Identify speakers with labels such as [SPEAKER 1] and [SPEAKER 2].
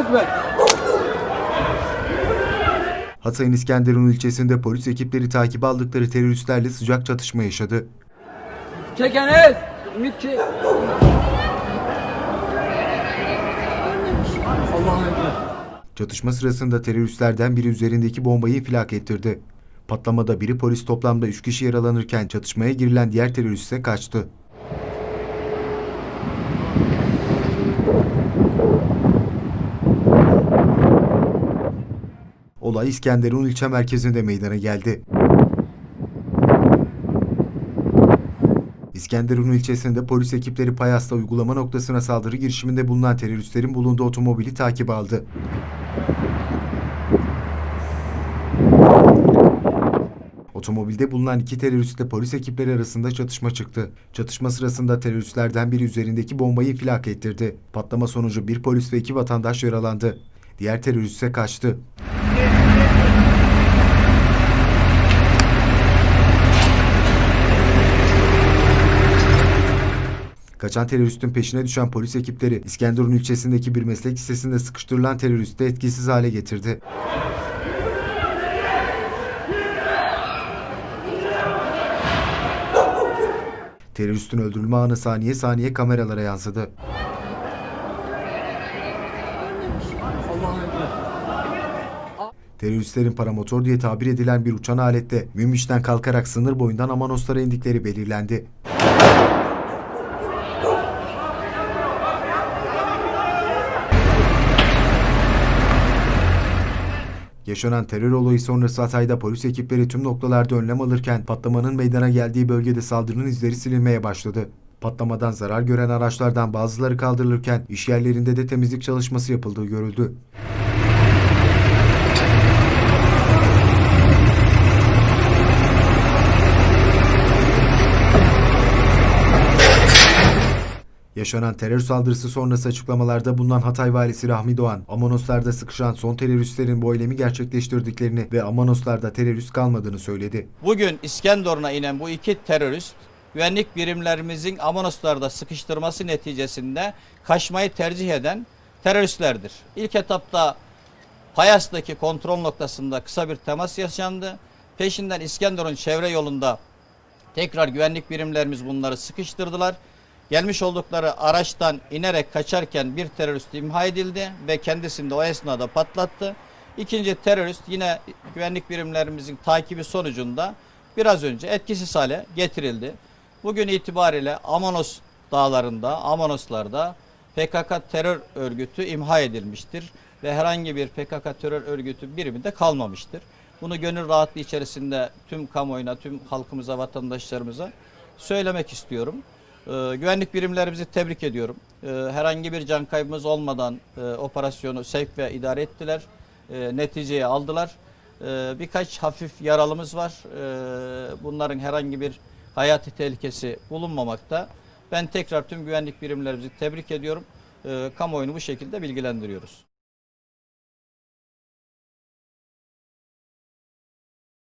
[SPEAKER 1] Ekber.
[SPEAKER 2] Hatay'ın İskenderun ilçesinde polis ekipleri takip aldıkları teröristlerle sıcak çatışma yaşadı.
[SPEAKER 1] Çekeniz. Ümit ekber.
[SPEAKER 2] Çatışma sırasında teröristlerden biri üzerindeki bombayı infilak ettirdi. Patlamada biri polis toplamda 3 kişi yaralanırken çatışmaya girilen diğer terörist ise kaçtı. Olay İskenderun ilçe merkezinde meydana geldi. İskenderun ilçesinde polis ekipleri Payas'ta uygulama noktasına saldırı girişiminde bulunan teröristlerin bulunduğu otomobili takip aldı. Otomobilde bulunan iki teröristle polis ekipleri arasında çatışma çıktı. Çatışma sırasında teröristlerden biri üzerindeki bombayı infilak ettirdi. Patlama sonucu bir polis ve iki vatandaş yaralandı. Diğer terörist ise kaçtı. Kaçan teröristin peşine düşen polis ekipleri İskenderun ilçesindeki bir meslek lisesinde sıkıştırılan teröristi etkisiz hale getirdi. Teröristin öldürülme anı saniye saniye kameralara yansıdı.
[SPEAKER 1] Allah'a.
[SPEAKER 2] Teröristlerin paramotor diye tabir edilen bir uçan alette Münbiş'ten kalkarak sınır boyundan Amanoslara indikleri belirlendi. Yaşanan terör olayı sonrası Hatay'da polis ekipleri tüm noktalarda önlem alırken patlamanın meydana geldiği bölgede saldırının izleri silinmeye başladı. Patlamadan zarar gören araçlardan bazıları kaldırılırken iş yerlerinde de temizlik çalışması yapıldığı görüldü. Yaşanan terör saldırısı sonrası açıklamalarda bulunan Hatay valisi Rahmi Doğan, Amanoslar'da sıkışan son teröristlerin bu eylemi gerçekleştirdiklerini ve Amanoslar'da terörist kalmadığını söyledi.
[SPEAKER 3] Bugün İskenderun'a inen bu iki terörist güvenlik birimlerimizin Amanoslar'da sıkıştırması neticesinde kaçmayı tercih eden teröristlerdir. İlk etapta Payas'taki kontrol noktasında kısa bir temas yaşandı. Peşinden İskenderun çevre yolunda tekrar güvenlik birimlerimiz bunları sıkıştırdılar. Gelmiş oldukları araçtan inerek kaçarken bir terörist imha edildi ve kendisini de o esnada patlattı. İkinci terörist yine güvenlik birimlerimizin takibi sonucunda biraz önce etkisiz hale getirildi. Bugün itibariyle Amanos dağlarında, Amanoslarda PKK terör örgütü imha edilmiştir ve herhangi bir PKK terör örgütü birimi de kalmamıştır. Bunu gönül rahatlığı içerisinde tüm kamuoyuna, tüm halkımıza, vatandaşlarımıza söylemek istiyorum. Ee, güvenlik birimlerimizi tebrik ediyorum. Ee, herhangi bir can kaybımız olmadan e, operasyonu sevk ve idare ettiler. E, neticeyi aldılar. E, birkaç hafif yaralımız var. Bunların herhangi bir hayati tehlikesi bulunmamakta. Ben tekrar tüm güvenlik birimlerimizi tebrik ediyorum. Kamuoyunu bu şekilde bilgilendiriyoruz.